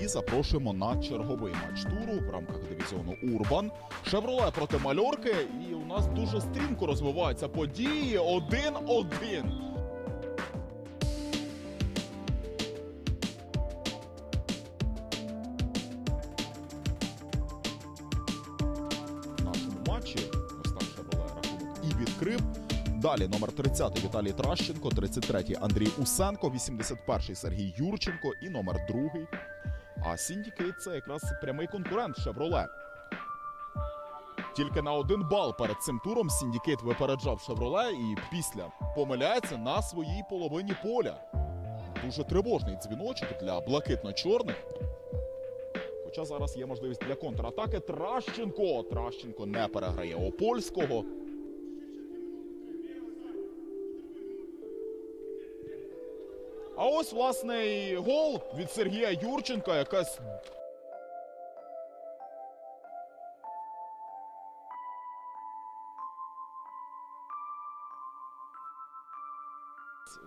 І запрошуємо на черговий матч туру в рамках дивізіону Урбан. Шевроле проти Мальорки, і у нас дуже стрімко розвиваються події. Один-один. В нашому матчі ось і відкрив. Далі номер 30 Віталій Тращенко, 33 Андрій Усенко, 81 Сергій Юрченко і номер 2 а Сіндікейт це якраз прямий конкурент Шевроле. Тільки на один бал перед цим туром Сіндікейт випереджав Шевроле і після помиляється на своїй половині поля. Дуже тривожний дзвіночок для блакитно-чорних. Хоча зараз є можливість для контратаки. Тращенко. Тращенко не переграє Опольського. Ось власне і гол від Сергія Юрченка. Якась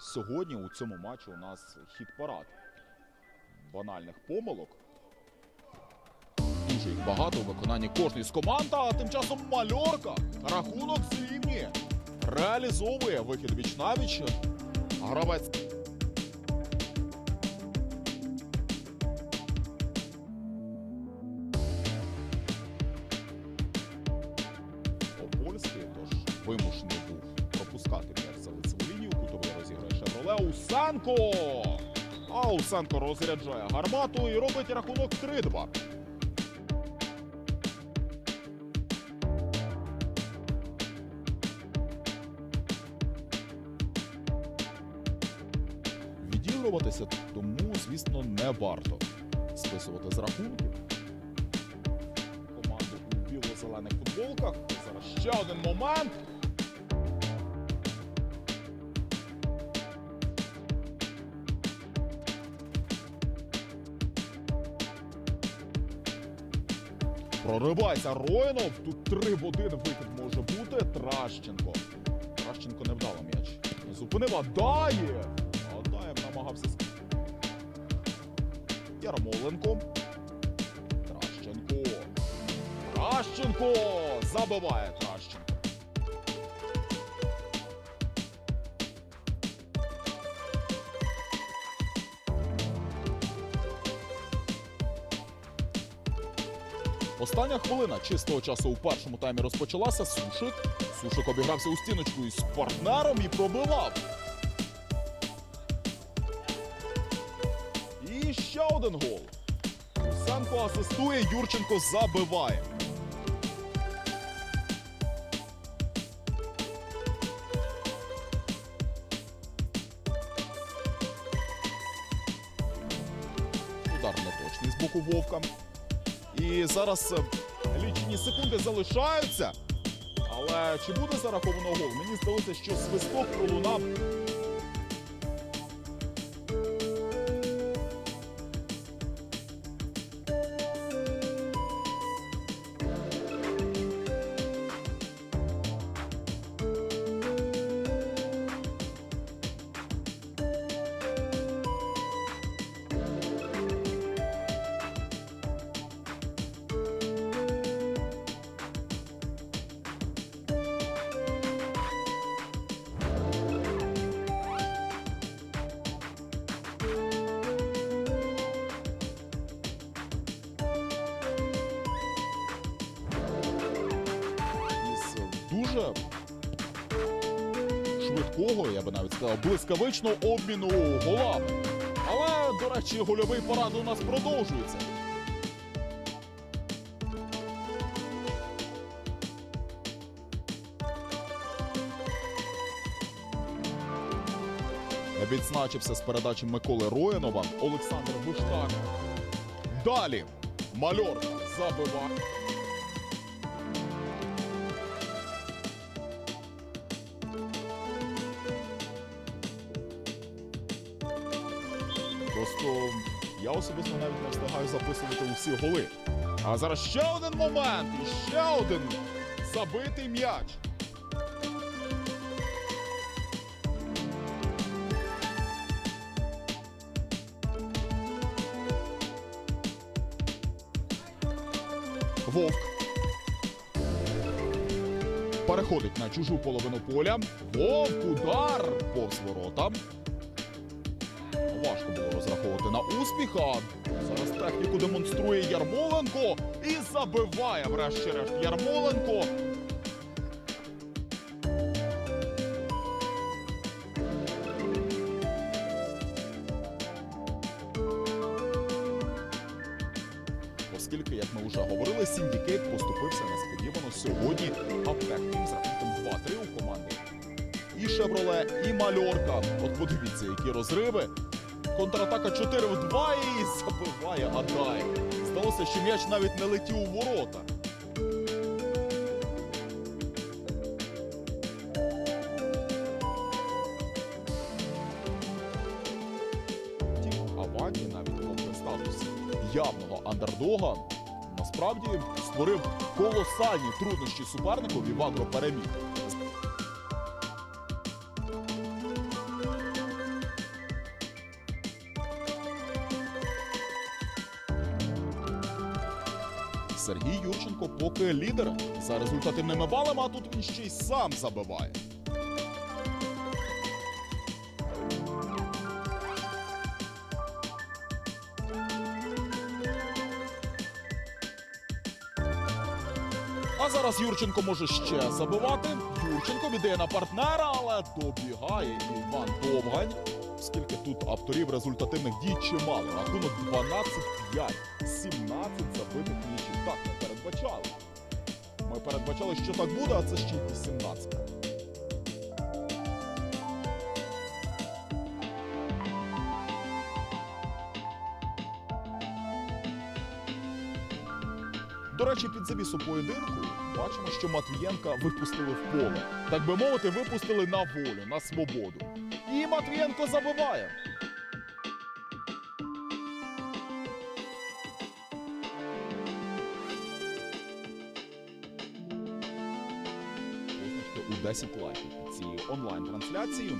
сьогодні у цьому матчі у нас хід парад банальних помилок. Дуже їх багато у виконанні кожної з команд. А тим часом мальорка. Рахунок зрівнює. Реалізовує вихід віч навіч. Гравець вимушений був пропускати м'яч за лицеву лінію. Кутовий розіграє Шевроле. Усенко! А Усенко розряджає гармату і робить рахунок 3-2. Відігруватися тому, звісно, не варто списувати з рахунків команду у біло-зелених футболках. Зараз ще один момент. Проривається Роїнов. Тут три в один вихід може бути. Тращенко. Тращенко не вдало м'яч. Не зупинив Адаєв. Адаєв намагався Ярмоленко. Тращенко! Забиває Тращенко. Остання хвилина чистого часу у першому таймі розпочалася. Сушик. Сушик обігрався у стіночку із партнером і пробивав. І ще один гол. Усенко асистує, Юрченко забиває. Неточний вовкам. І зараз е, лічені секунди залишаються. Але чи буде зараховано гол? Мені здалося, що свисток пролунав дуже швидкого, я би навіть сказав, блискавичного обміну голами. Але, до речі, гольовий парад у нас продовжується. Відзначився з передачі Миколи Роянова Олександр Буштак. Далі Мальор забиває. Просто я особисто навіть не встигаю записувати усі голи. А зараз ще один момент і ще один забитий м'яч. Вовк. Переходить на чужу половину поля. Вовк, удар повз ворота. Важко було розраховувати на успіх, а зараз техніку демонструє Ярмоленко і забиває врешті-решт Ярмоленко. Оскільки, як ми вже говорили, Сіндікейт поступився несподівано сьогодні апектом з рахунком 2-3 у команди. І Шевроле, і Мальорка. От подивіться, які розриви. Контратака 4 в 2 і забиває Адай. Здалося, що м'яч навіть не летів у ворота. Авані навіть попри статус явного андердога насправді створив колосальні труднощі супернику Агро переміг. Сергій Юрченко поки лідер за результативними балами, а тут він ще й сам забиває. А зараз Юрченко може ще забивати. Юрченко віддає на партнера, але добігає Іван Довгань. Оскільки тут авторів результативних дій чимало. Рахунок 12-5, 17 забитих нічів. Так, ми передбачали. Ми передбачали, що так буде, а це ще й 18. До речі, під завісу поєдинку бачимо, що Матвієнка випустили в поле. Так би мовити, випустили на волю, на свободу. І Матвієнко забиває. У 10 лайків цією онлайн-трансляцією.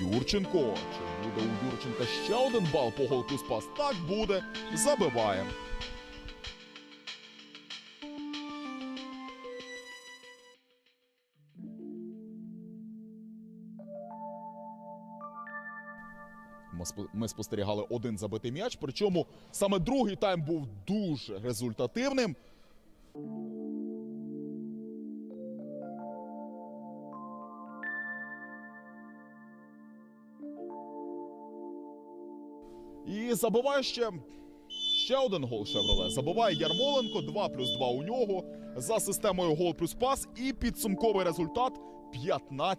Юрченко. Чи буде у Юрченка ще один бал по голку спас? Так буде. Забиває. Ми спостерігали один забитий м'яч, причому саме другий тайм був дуже результативним. І забиває ще, ще один гол Шевроле. Забиває Ярмоленко, 2 плюс 2 у нього за системою гол плюс пас. І підсумковий результат 15-6.